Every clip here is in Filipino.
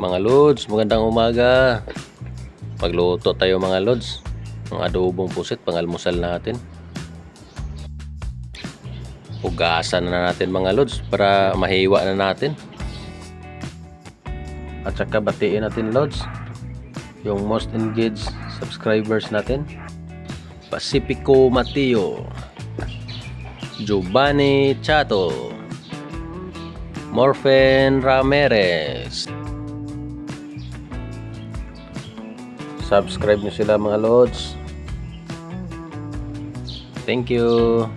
Mga lods, magandang umaga. Magluto tayo mga lods. Ng adobong pusit, pangalmusal natin. Hugasan na natin mga lods para mahiwa na natin. At saka batiin natin lods yung most engaged subscribers natin. Pacifico Mateo, Giovanni Chato, Morfen Ramirez. Subscribe nyo sila mga lods. Thank you.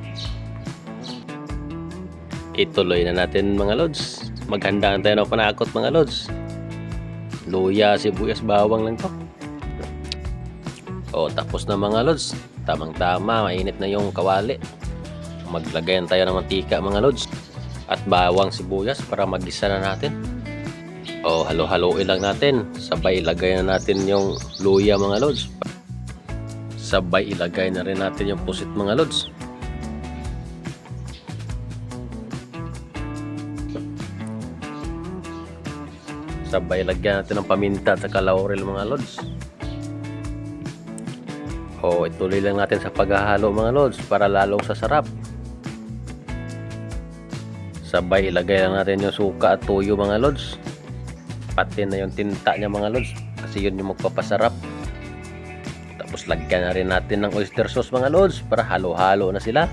Ituloy na natin mga lods. Maghanda na tayo ng panakot mga lods. Luya, sibuyas, bawang lang to. O, tapos na mga lods. Tamang-tama, mainit na yung kawali. Maglagayan tayo ng mantika mga lods. At bawang sibuyas para magisa na natin. O, halo-haloin lang natin. Sabay ilagay na natin yung luya mga lods. Sabay ilagay na rin natin yung pusit mga lods. Sabay lagyan natin ng paminta at saka laurel mga lods. O, ituloy lang natin sa paghahalo mga lods para lalong sasarap. Sabay ilagay lang natin yung suka at tuyo mga lods. Pati na yung tinta niya mga lods kasi yun yung magpapasarap. Tapos lagyan na rin natin ng oyster sauce mga lods para halo-halo na sila.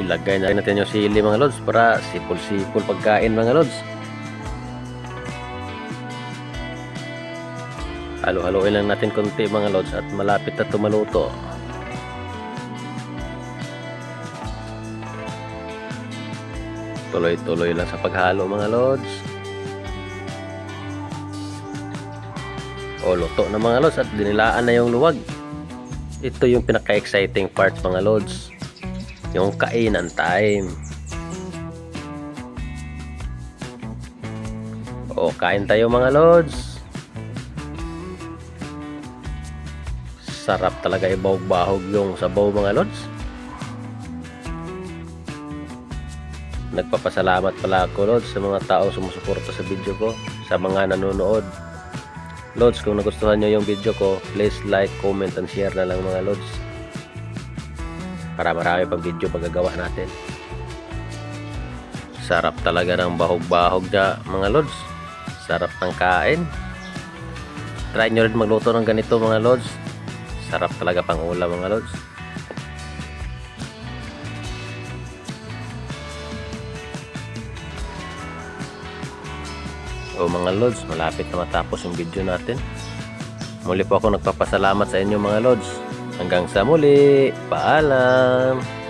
Ilagay na rin natin yung sili mga lods para sipol-sipol pagkain mga lods. Halo-haloin lang natin konti mga lods at malapit na tumaluto. Tuloy-tuloy lang sa paghalo mga lods. O luto na mga lods at dinilaan na yung luwag. Ito yung pinaka-exciting part mga lods. Yung kainan time. O kain tayo mga lods. Sarap talaga ibahog-bahog yung sabaw mga lods. Nagpapasalamat pala ako lods sa mga tao sumusuporta sa video ko, sa mga nanonood. Lods, kung nagustuhan nyo yung video ko, please like, comment, and share na lang mga lods. Para marami pang video pagagawa natin. Sarap talaga ng bahog-bahog na mga lods. Sarap ng kain. Try nyo rin magluto ng ganito mga lods. Sarap talaga pang ulam mga lods. O mga lods, malapit na matapos yung video natin. Muli po ako nagpapasalamat sa inyo mga lods. Hanggang sa muli, paalam!